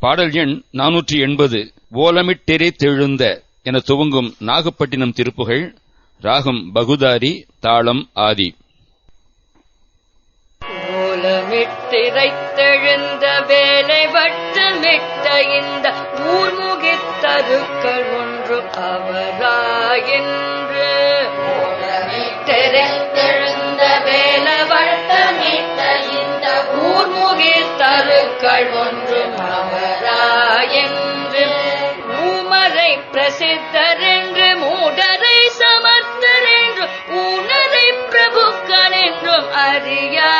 பாடல் எண் நானூற்றி எண்பது. ஓலமிட்டெரே தெழுந்த என துவங்கும் நாகப்பட்டினம் திருப்புகழ் ராகம் பகுதாரி தாளம் ஆதி. கோலமிட்டிரைத்தெழுந்த வேலை வட்டமிட்ட இந்த ஊர்முகித்தருக்கள் ஒன்று அவராயின்று கோலமிட்டிரைத்தெழுந்த வேலை வட்டமிட்ட இந்த ஊர்முகித்தருக்கள் ஒன்று அவராயின்று ஊமரை பிரசித்தரென்று மூடரை சமர்த்தரென்று ஊனரை பிரபுக்கள் என்றும் அறியாமல்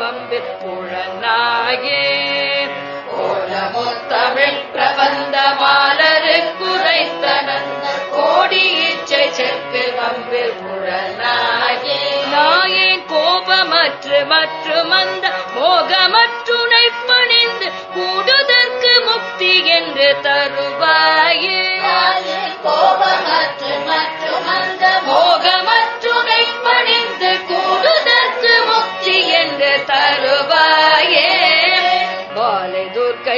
செப்பி வம்பில்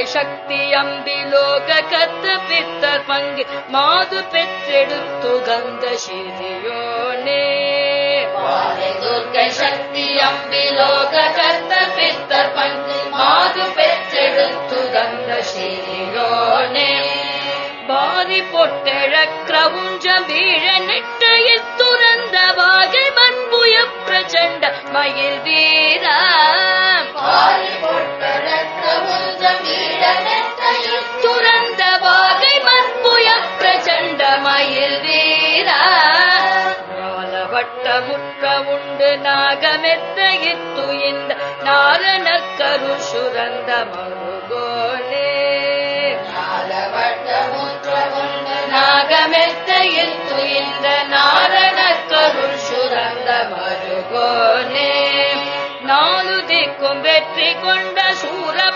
சக்தி அம்பி லோக கத்து பித்தர் பங்கு மாது பெற்றெடுத்து கந்த சிறியோனே துர்க்கை சக்தி அம்பி லோக கத்த பித்தர் பங்கு மாது பெற்றெடுத்து கந்த சிறியோனே. பாரி பொட்டெழ கிரவுஞ்ச வீழ மயில் வீரா. நாலவட்ட முற்ற உண்டு நாகமெத்த இத்து இந்த நாரண கரு சுரந்த மருகோனே. நாகமெத்த இத்து இந்த நாரண கரு சுரந்த மருகோனே. நாலு திக்கும் வெற்றி கொண்ட சூர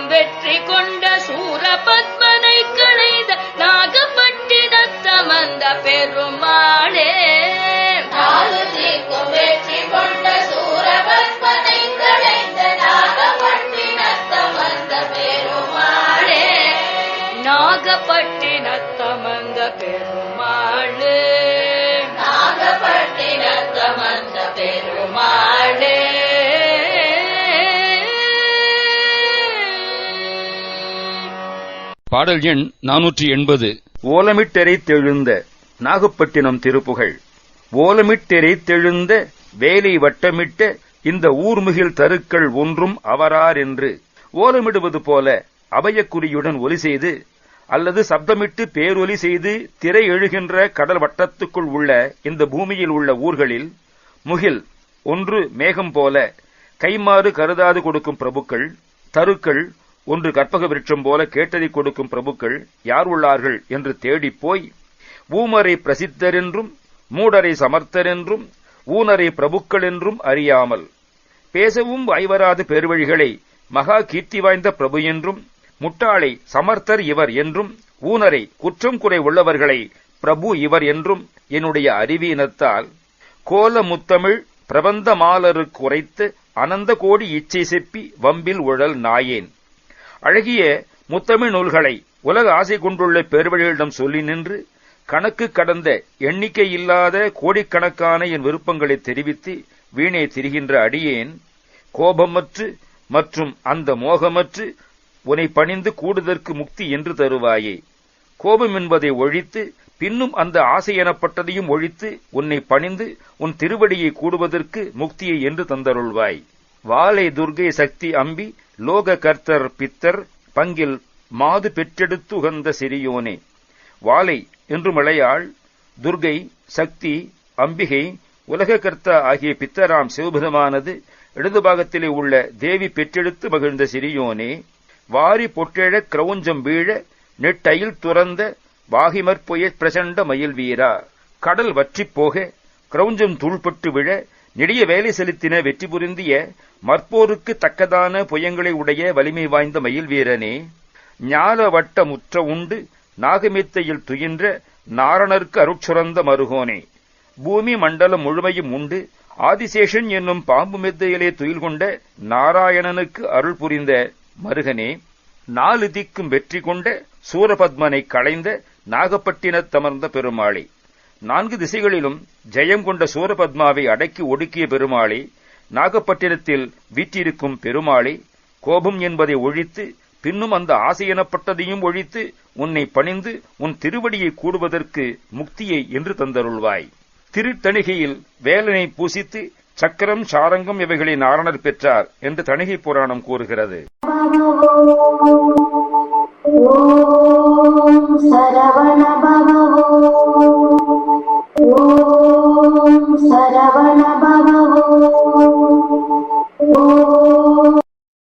திக்கும் வெற்றி கொண்ட சூர பத்மனை களைந்த நாகப்பட்டினத்தமர்ந்த பெருமாளே. நாலு திக்கும் வெற்றி கொண்ட சூரபத்மனை களைந்த நாகப்பட்டினத்தமர்ந்த பெருமாளே. நாகப்பட்டினத்தமர்ந்த பெருமாளே. பாடல் எண் நானூற்றி எண்பது. ஓலமிட்டரை தெழுந்த நாகப்பட்டினம் திருப்புகழ். ஓலமிட்டரை தெழுந்த வேலை வட்டமிட்ட இந்த ஊர்முகில் தருக்கள் ஒன்றும் அவரார் என்று ஓலமிடுவது போல அபயக்குறியுடன் ஒலி செய்து அல்லது சப்தமிட்டு பேரொலி செய்து திரை எழுகின்ற கடல் வட்டத்துக்குள் உள்ள இந்த பூமியில் உள்ள ஊர்களில் முகில் ஒன்று மேகம் போல கைமாறு கருதாது கொடுக்கும் பிரபுக்கள் தருக்கள் ஒன்று கற்பக விருட்சம் போல கேட்டதை கொடுக்கும் பிரபுக்கள் யார் உள்ளார்கள் என்று தேடிப் போய் ஊமரை பிரசித்தரென்றும் மூடரை சமர்த்தரென்றும் ஊனரை பிரபுக்கள் என்றும் அறியாமல் பேசவும் வாய்வராத பெருவழிகளை மகா கீர்த்தி வாய்ந்த பிரபு என்றும் முட்டாளை சமர்த்தர் இவர் என்றும் ஊனரை குற்றம் குறை உள்ளவர்களை பிரபு இவர் என்றும் என்னுடைய அறிவியினத்தால் கோல முத்தமிழ் பிரபந்த மாலருக்கு உரைத்து அனந்த கோடி இச்சை செப்பி வம்பில் உழல் நாயேன். அழகிய முத்தமிழ் நூல்களை உலக ஆசை கொண்டுள்ள பெருவழிகளிடம் சொல்லி நின்று கணக்கு கடந்த எண்ணிக்கை இல்லாத கோடிக்கணக்கான என் விருப்பங்களை தெரிவித்து வீணே திரிகின்ற அடியேன் கோபமற்று மற்றும் அந்த மோகமற்று உன்னை பணிந்து கூடுதற்கு முக்தி என்று தருவாயே. கோபம் என்பதை ஒழித்து பின்னும் அந்த ஆசை எனப்பட்டதையும் ஒழித்து உன்னை பணிந்து உன் திருவடியை கூடுவதற்கு முக்தியை என்று தந்தருள்வாய். வாலை துர்கை சக்தி அம்பி லோக கர்த்தர் பித்தர் பங்கில் மாது பெற்றெடுத்து உகந்த சிறியோனே. வாலை என்று மலையாள் துர்கை சக்தி அம்பிகை உலக கர்த்தா ஆகிய பித்தராம் சிவபுதமானது இடது பாகத்திலே உள்ள தேவி பெற்றெடுத்து மகிழ்ந்த சிறியோனே வாரி பொட்டெழ கிரௌஞ்சம் வீழ நெட்டையில் துறந்த வாகிமற்புய பிரசண்ட மயில் வீரா. கடல் வற்றிப் போக கிரௌஞ்சம் தூள்பட்டு விழ நெடிய வேலை செலுத்தின வெற்றி புரிந்திய மற்போருக்கு தக்கதான புயங்களை உடைய வலிமை வாய்ந்த மயில் வீரனே ஞால வட்ட முற்ற உண்டு நாகமித்தையில் துயின்ற நாரணர்க்கு அருட்சுரந்த மருகோனே பூமி மண்டலம் முழுமையும் உண்டு ஆதிசேஷன் என்னும் பாம்பு மெத்தையிலே துயில் கொண்ட நாராயணனுக்கு அருள் புரிந்த மருகனே நாலு திக்கும் வெற்றி கொண்ட சூரபத்மனை களைந்த நாகப்பட்டினத்தமர்ந்த பெருமாளே. நான்கு திசைகளிலும் ஜெயம் கொண்ட சூரபத்மாவை அடக்கி ஒடுக்கிய பெருமாளி நாகப்பட்டினத்தில் வீற்றிருக்கும் பெருமாளி கோபம் என்பதை ஒழித்து பின்னும் அந்த ஆசை எனப்பட்டதையும் ஒழித்து உன்னை பணிந்து உன் திருவடியை கூடுவதற்கு முக்தியை என்று தந்தருள்வாய். திருத்தணிகையில் வேலனை பூசித்து சக்கரம் சாரங்கம் இவைகளின் ஆரணர் பெற்றார் என்று தணிகை புராணம் கூறுகிறது. சரவண